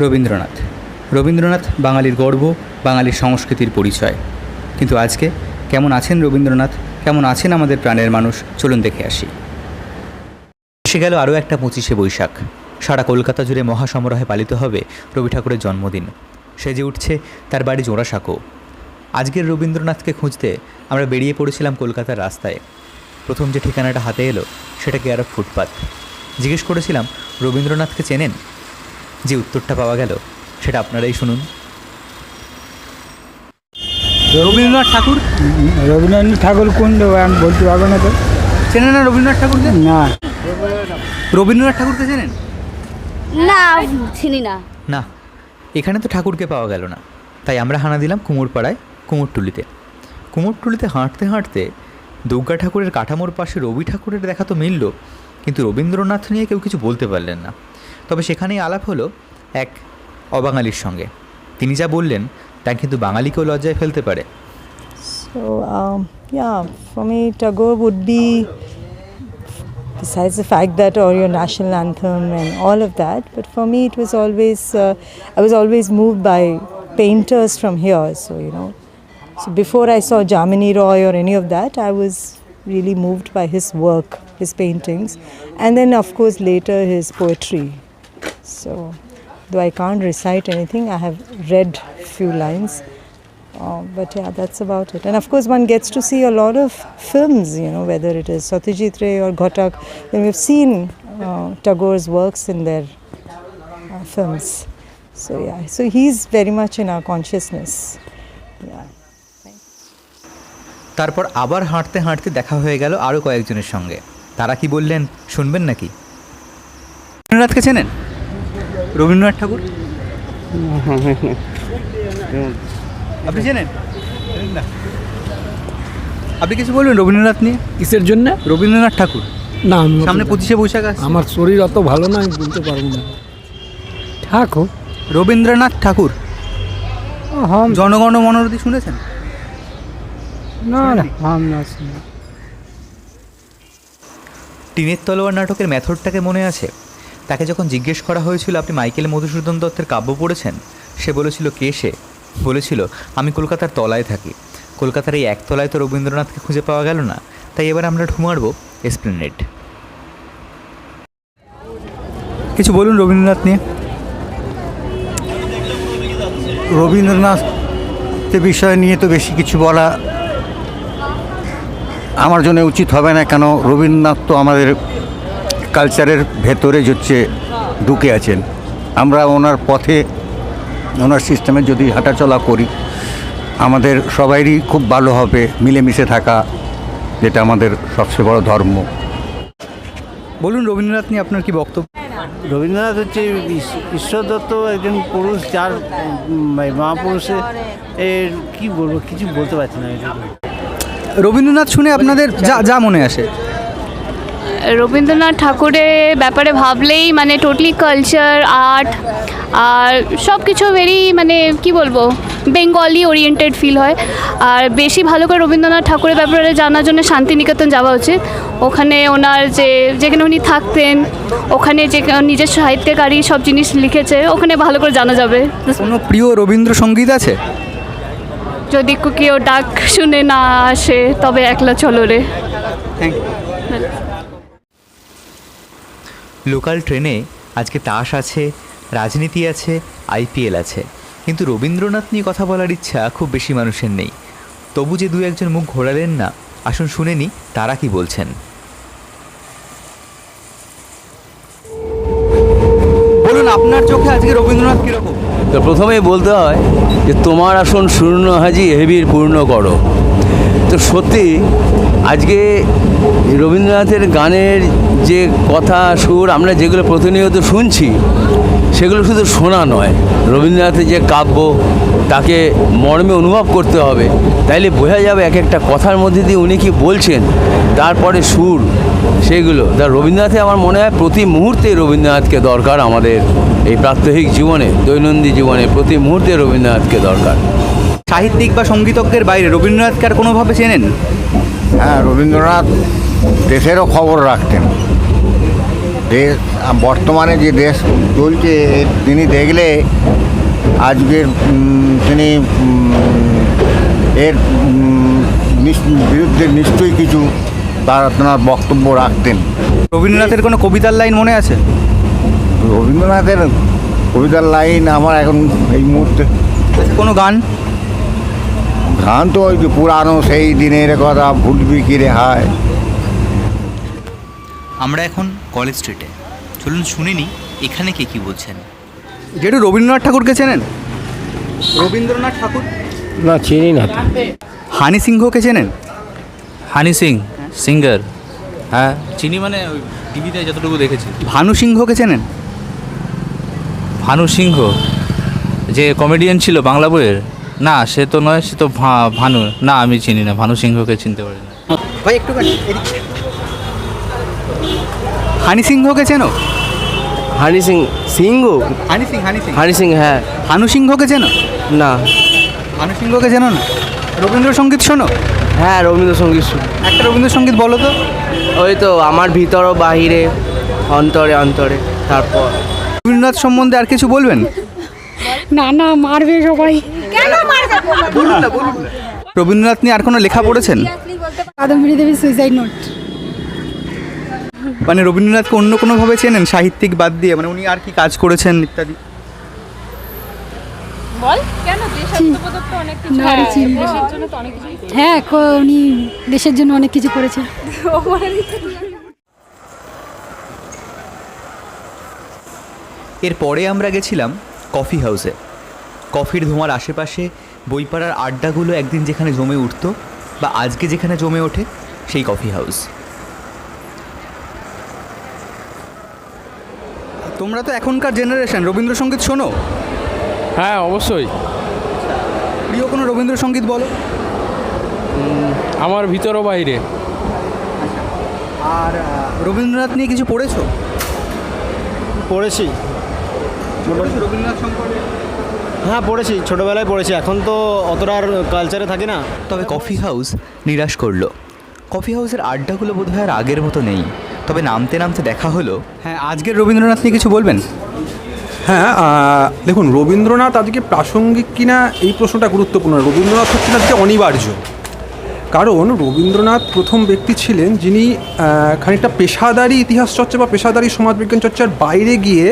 রবীন্দ্রনাথ। রবীন্দ্রনাথ বাঙালির গর্ব, বাঙালির সংস্কৃতির পরিচয়। কিন্তু আজকে কেমন আছেন রবীন্দ্রনাথ? কেমন আছেন আমাদের প্রাণের মানুষ? চলুন দেখে আসি। এসে গেল আরও একটা পঁচিশে বৈশাখ। সারা কলকাতা জুড়ে মহাসমারোহে পালিত হবে রবি ঠাকুরের জন্মদিন। সেজে উঠছে তার বাড়ি জোড়াসাঁকো। আজকের রবীন্দ্রনাথকে খুঁজতে আমরা বেরিয়ে পড়েছিলাম কলকাতার রাস্তায়। প্রথম যে ঠিকানাটা হাতে এলো সেটা কেয়ার অফ ফুটপাথ জিজ্ঞেস করেছিলাম, রবীন্দ্রনাথকে চেনেন? যে উত্তরটা পাওয়া গেল সেটা আপনারাই শুনুন। রবীন্দ্রনাথ ঠাকুর? রবীন্দ্রনাথ ঠাকুর কোন আমি বলতে পারব না তো। চেনেন না রবীন্দ্রনাথ ঠাকুরকে? না। রবীন্দ্রনাথ ঠাকুরকে চেনেন? না চিনি না। না এখানে তো ঠাকুরকে পাওয়া গেল না। তাই আমরা হানা দিলাম কুমোরপাড়ায় কুমোরটুলিতে। কুমোরটুলিতে হাঁটতে হাঁটতে দুর্গা ঠাকুরের কাঠামোর পাশে রবি ঠাকুরের দেখা তো মিলল কিন্তু রবীন্দ্রনাথ নিয়ে কেউ কিছু বলতে পারলেন না। তবে সেখানেই আলাপ হলো এক অবাঙালির সঙ্গে তিনি যা বললেন তা কিন্তু বাঙালিকেও লজ্জায় ফেলতে পারে um, Tagore would be, besides the fact that, or your national anthem and all of that, but for me, it was always, uh, I was always moved by painters from here. So, you know, so before I saw Jamini Roy or any of that, I was really moved by his work, his paintings, and then, of course, later his poetry. So, though I can't recite anything, I have read few lines. Uh, but yeah, that's about it. And of course, one gets to see a lot of films, you know, whether it is Satyajit Ray or Ghotak. And we've seen uh, Tagore's works in their uh, films. So yeah, so he's very much in our consciousness. Yeah. তারপর আবার হাঁটতে হাঁটতে দেখা হয়ে গেল আরও কয়েকজনের সঙ্গে তারা কি বললেন শুনবেন নাকি রবীন্দ্রনাথকে চেনেন রবীন্দ্রনাথ ঠাকুর? আপনি চেনেন? না। আপনি কিছু বলবেন রবীন্দ্রনাথ নিয়ে? কিসের জন্য? রবীন্দ্রনাথ ঠাকুর। না সামনে পঁচিশে বৈশাখ আছে। আমার শরীর অত ভালো না আমি বলতে পারব না। ঠাকুর রবীন্দ্রনাথ ঠাকুর। জনগণ মনোরথী শুনেছেন? না না না। টিনের তলোয়ার নাটকের মেথডটাকে মনে আছে? তাকে যখন জিজ্ঞেস করা হয়েছিল আপনি মাইকেল মধুসূদন দত্তের কাব্য পড়েছেন সে বলেছিল কে সে? বলেছিল আমি কলকাতার তলায় থাকি। কলকাতার এই একতলায় তো রবীন্দ্রনাথকে খুঁজে পাওয়া গেল না। তাই এবার আমরা ঢুমারব এসপ্লেনেড। কিছু বলুন রবীন্দ্রনাথ নিয়ে। রবীন্দ্রনাথের বিষয় নিয়ে তো বেশি কিছু বলা আমার জন্য উচিত হবে না কেন রবীন্দ্রনাথ তো আমাদের কালচারের ভেতরে হচ্ছে ঢুকে আছেন। আমরা ওনার পথে ওনার সিস্টেমে যদি হাঁটাচলা করি আমাদের সবাইরই খুব ভালো হবে মিলেমিশে থাকা যেটা আমাদের সবচেয়ে বড় ধর্ম। বলুন রবীন্দ্রনাথ নিয়ে আপনার কি বক্তব্য? রবীন্দ্রনাথ হচ্ছে ঈশ্বর দত্ত একজন পুরুষ যার মহাপুরুষের এর কি বলব কিছু বলতে পারছি না। রবীন্দ্রনাথ শুনে আপনাদের যা যা মনে আসে। রবীন্দ্রনাথ ঠাকুরের ব্যাপারে ভাবলেই মানে টোটালি কালচার আর্ট আর সব কিছু ভেরি মানে কি বলব বেঙ্গলি ওরিয়েন্টেড ফিল হয়। আর বেশি ভালো করে রবীন্দ্রনাথ ঠাকুরের ব্যাপারে জানার জন্য শান্তিনিকেতন যাওয়া উচিত। ওখানে ওনার যে যেখানে উনি থাকতেন ওখানে যে নিজের সাহিত্যকারী সব জিনিস লিখেছে ওখানে ভালো করে জানা যাবে। কোনো প্রিয় রবীন্দ্রসঙ্গীত আছে? যদি কেউ ডাক শুনে না আসে তবে একলা চলো রে। থ্যাংক লোকাল ট্রেনে আজকে তাস আছে রাজনীতি আছে আইপিএল আছে। কিন্তু রবীন্দ্রনাথ নিয়ে কথা বলার ইচ্ছা খুব বেশি মানুষের নেই। তবু যে দু একজন মুখ ঘোরালেন না আসুন শুনে নি তারা কি বলছেন। বলুন আপনার চোখে আজকে রবীন্দ্রনাথ কীরকম? তো প্রথমেই বলতে হয় যে তোমার আসন শূন্য হাজি হেবির পূর্ণ করো। তো সত্যি আজকে রবীন্দ্রনাথের গানের যে কথা, সুর, আমরা যেগুলো প্রতিনিয়ত শুনছি, সেগুলো শুধু শোনা নয়। রবীন্দ্রনাথের যে কাব্য, তাকে মর্মে অনুভব করতে হবে। তাইলে বোঝা যাবে এক একটা কথার মধ্যে দিয়ে উনি কি বলছেন, তারপরে সুর, সেগুলো। তা রবীন্দ্রনাথে আমার মনে হয় প্রতি মুহূর্তে রবীন্দ্রনাথকে দরকার আমাদের এই প্রাত্যহিক জীবনে, দৈনন্দিন জীবনে প্রতি মুহূর্তে রবীন্দ্রনাথকে দরকার। সাহিত্যিক বা সঙ্গীতজ্ঞের বাইরে রবীন্দ্রনাথকে আর কোনোভাবে চেনেন? হ্যাঁ রবীন্দ্রনাথ দেশেরও খবর রাখতেন। দেশ বর্তমানে যে দেশ চলছে তিনি দেখলে আজকের তিনি এর বিরুদ্ধে নিশ্চয়ই কিছু তার আপনার বক্তব্য রাখতেন। রবীন্দ্রনাথের কোনো কবিতার লাইন মনে আছে? রবীন্দ্রনাথের কবিতার লাইন আমার এখন এই মুহূর্তে কোনো গান? গান তো ওই পুরানো সেই দিনের কথা ভুলবি কি রে হায়। আমরা এখন কলেজ স্ট্রিটে। চলুন শুনে নিই এখানে কে কি বলছেন। যেটু রবীন্দ্রনাথ ঠাকুরকে চেনেন? রবীন্দ্রনাথ ঠাকুর? না চিনি না। হানি সিংহকে চেনেন? হানি সিং সিঙ্গার। হ্যাঁ। চিনি মানে ওই টিভিতে যতটুকু দেখেছি। ভানু সিংহকে চেনেন? ভানু সিংহ যে কমেডিয়ান ছিল বাংলা বইয়ের না সে তো নয় সে তো ভা- ভানু। না আমি চিনি না ভানু সিংহকে চিনতে পারি না। ভাই একটুখানি এদিকে। হানি সিংহকে চেনো? হানি সিং সিংহ? হানি সিং হানি সিং। হানি সিং হ্যাঁ। ভানু সিংহকে চেনো? না। ভানু সিংহকে চেনো না? রবীন্দ্রসঙ্গীত শোনো? হ্যাঁ রবীন্দ্রসঙ্গীত শুনি। একটা রবীন্দ্রসঙ্গীত বলো তো। ওই তো আমার ভিতর ও বাহিরে অন্তরে অন্তরে তারপর। রবীন্দ্রনাথ সম্বন্ধে আর কিছু বলবেন? না না মারবে সবাই। বলুন না বলুন না। রবীন্দ্রনাথ নিয়ে আর কোনো লেখা পড়েছেন? কাদম্বরী দেবী সুইসাইড নোট মানে রবীন্দ্রনাথকে অন্য কোনোভাবে চেনেন? সাহিত্যিক বাদ দিয়ে? মানে উনি আর কি কাজ করেছেন ইত্যাদি? না। হ্যাঁ উনি দেশের জন্য অনেক কিছু করেছে এরপরে আমরা গেছিলাম কফি হাউসে। কফির ধোঁয়ার আশেপাশে বইপাড়ার আড্ডাগুলো একদিন যেখানে জমে উঠত বা আজকে যেখানে জমে ওঠে সেই কফি হাউস। তোমরা তো এখনকার জেনারেশন রবীন্দ্রসঙ্গীত শোনো? হ্যাঁ অবশ্যই। প্রিয় কোনো রবীন্দ্রসঙ্গীত বলো। আমার ভিতর ও বাইরে। আর রবীন্দ্রনাথ নিয়ে কিছু পড়েছো? পড়েছি। রবীন্দ্রনাথ সম্পর্কে হ্যাঁ পড়েছি ছোটোবেলায় পড়েছি। এখন তো অতটা আর কালচারে থাকি না। তবে কফি হাউস নিরাশ করল। কফি হাউসের আড্ডাগুলো বোধহয় আর আগের মতো নেই। তবে নামতে নামতে দেখা হলো। হ্যাঁ আজকের রবীন্দ্রনাথ নিয়ে কিছু বলবেন? হ্যাঁ দেখুন রবীন্দ্রনাথ আজকে প্রাসঙ্গিক কিনা এই প্রশ্নটা গুরুত্বপূর্ণ। রবীন্দ্রনাথ হচ্ছে আজকে অনিবার্য। কারণ রবীন্দ্রনাথ প্রথম ব্যক্তি ছিলেন যিনি খানিকটা পেশাদারি ইতিহাস চর্চা বা পেশাদারি সমাজবিজ্ঞান চর্চার বাইরে গিয়ে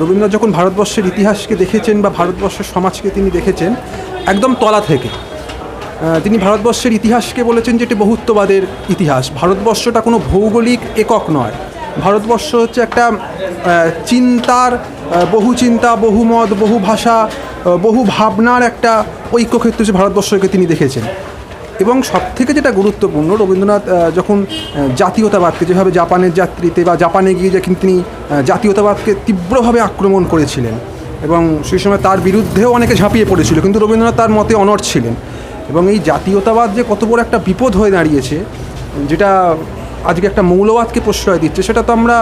রবীন্দ্রনাথ যখন ভারতবর্ষের ইতিহাসকে দেখেছেন বা ভারতবর্ষের সমাজকে তিনি দেখেছেন, একদম তলা থেকে তিনি ভারতবর্ষের ইতিহাসকে বলেছেন যে এটি বহুত্ববাদের ইতিহাস। ভারতবর্ষটা কোনো ভৌগোলিক একক নয়। ভারতবর্ষ হচ্ছে একটা চিন্তার বহু চিন্তা বহু মত বহু ভাষা বহু ভাবনার একটা ঐক্যক্ষেত্র হিসেবে ভারতবর্ষকে তিনি দেখেছেন। এবং সবথেকে যেটা গুরুত্বপূর্ণ, রবীন্দ্রনাথ যখন জাতীয়তাবাদকে, যেভাবে জাপানের যাত্রীতে বা জাপানে গিয়ে যখন তিনি জাতীয়তাবাদকে তীব্রভাবে আক্রমণ করেছিলেন এবং সেই সময় তার বিরুদ্ধেও অনেকে ঝাঁপিয়ে পড়েছিল, কিন্তু রবীন্দ্রনাথ তার মতে অনড় ছিলেন। এবং এই জাতীয়তাবাদ যে কত বড় একটা বিপদ হয়ে দাঁড়িয়েছে, যেটা আজকে একটা মৌলবাদকে প্রশ্রয় দিচ্ছে, সেটা তো আমরা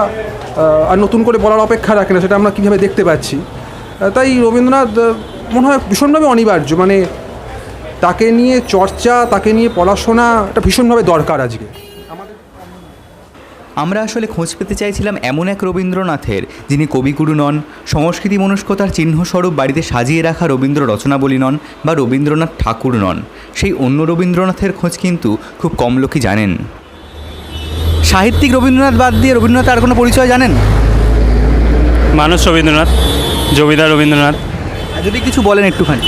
আর নতুন করে বলার অপেক্ষা রাখে না, সেটা আমরা কীভাবে দেখতে পাচ্ছি। তাই রবীন্দ্রনাথ মনে হয় ভীষণভাবে অনিবার্য মানে তাকে নিয়ে চর্চা তাকে নিয়ে পড়াশোনা এটা ভীষণভাবে দরকার আজকে। আমরা আসলে খোঁজ পেতে চাইছিলাম এমন এক রবীন্দ্রনাথের যিনি কবিগুরু নন সংস্কৃতি মনস্কতার চিহ্নস্বরূপ বাড়িতে সাজিয়ে রাখা রবীন্দ্র রচনাবলী নন বা রবীন্দ্রনাথ ঠাকুর নন। সেই অন্য রবীন্দ্রনাথের খোঁজ কিন্তু খুব কম লোকই জানেন। সাহিত্যিক রবীন্দ্রনাথ বাদ দিয়ে রবীন্দ্রনাথ আর কোনো পরিচয় জানেন? মানুষ রবীন্দ্রনাথ জমিদার রবীন্দ্রনাথ। যদি কিছু বলেন একটুখানি।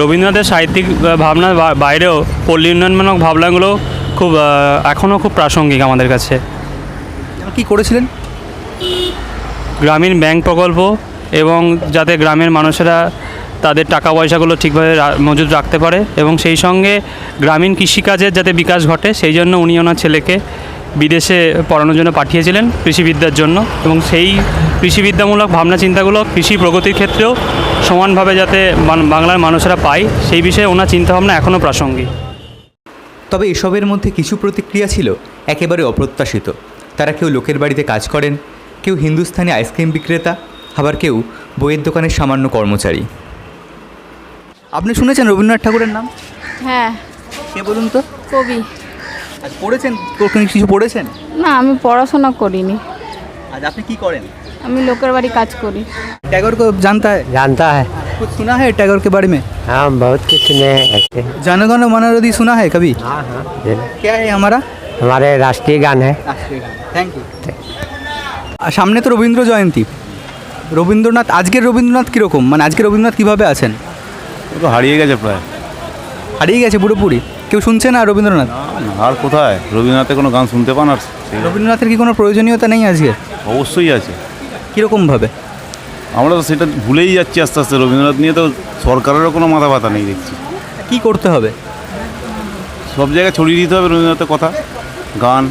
রবীন্দ্রনাথের সাহিত্যিক ভাবনার বাইরেও পল্লী উন্নয়নমূলক ভাবনাগুলো খুব এখনও খুব প্রাসঙ্গিক আমাদের কাছে। কি করেছিলেন? গ্রামীণ ব্যাংক প্রকল্প এবং যাতে গ্রামের মানুষেরা তাদের টাকা পয়সাগুলো ঠিকভাবে মজুদ রাখতে পারে এবং সেই সঙ্গে গ্রামীণ কৃষিকাজের যাতে বিকাশ ঘটে সেই জন্য উনি ওনার ছেলেকে বিদেশে পড়ানোর জন্য পাঠিয়েছিলেন কৃষিবিদ্যার জন্য এবং সেই কৃষিবিদ্যামূলক ভাবনা চিন্তাগুলো কৃষি প্রগতির ক্ষেত্রেও সমানভাবে যাতে বাংলার মানুষেরা পায় সেই বিষয়ে ওনার চিন্তাভাবনা এখনও প্রাসঙ্গিক। তবে এসবের মধ্যে কিছু প্রতিক্রিয়া ছিল একেবারে অপ্রত্যাশিত। তারা কেউ লোকের বাড়িতে কাজ করেন কেউ হিন্দুস্থানি আইসক্রিম বিক্রেতা আবার কেউ বইয়ের দোকানের সামান্য কর্মচারী। আপনি শুনেছেন রবীন্দ্রনাথ ঠাকুরের নাম? হ্যাঁ। কে বলুন তো? কবি। পড়েছেন? কখনো কিছু পড়েছেন? না আমি পড়াশোনা করিনি। আজ আপনি কি করেন? আমি লোকের বাড়ি কাজ করি टैगोर को जानता है जानता है कुछ सुना है टैगोर के बारे में हाँ बहुत कुछ सुने हैं ऐसे जनगण मनोरधि सुना है कभी हाँ हाँ क्या है हमारा हमारे राष्ट्रीय गान है থ্যাংক ইউ সামনে তো রবীন্দ্র জয়ন্তী রবীন্দ্রনাথ আজকের রবীন্দ্রনাথ কীরকম মানে আজকে রবীন্দ্রনাথ কীভাবে আছেন ও তো হারিয়ে গেছে প্রায় হারিয়ে গেছে পুরোপুরি কেউ শুনছে না রবীন্দ্রনাথ আর কোথায় রবীন্দ্রনাথের কোনো গান শুনতে পান আর সেই- রবীন্দ্রনাথের কি কোনো প্রয়োজনীয়তা নেই আজকে অবশ্যই আছে কীরকমভাবে? আমরা তো সেটা ভুলেই যাচ্ছি আস্তে আস্তে। রবীন্দ্রনাথ নিয়ে তো সরকারেরও কোনো মাথা ব্যথা নেই দেখছি। কি করতে হবে? সব জায়গায় ছড়িয়ে দিতে হবে রবীন্দ্রনাথের কথা। গান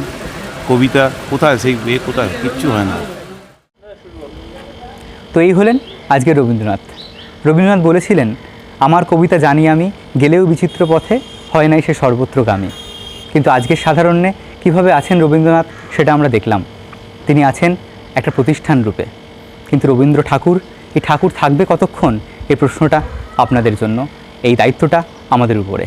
কবিতা কোথায় সেই এ কোথায়? কিচ্ছু হয় না। তো এই হলেন আজকে রবীন্দ্রনাথ। রবীন্দ্রনাথ বলেছিলেন আমার কবিতা জানি আমি গেলেও বিচিত্র পথে হয় নাই সে সর্বত্র সর্বত্রগামী কিন্তু আজকের সাধারণে কীভাবে আছেন রবীন্দ্রনাথ সেটা আমরা দেখলাম। তিনি আছেন একটা প্রতিষ্ঠান রূপে। কিন্তু রবীন্দ্র ঠাকুর, এই ঠাকুর থাকবে কতক্ষণ? এই প্রশ্নটা আপনাদের জন্য, এই দায়িত্বটা আমাদের উপরে।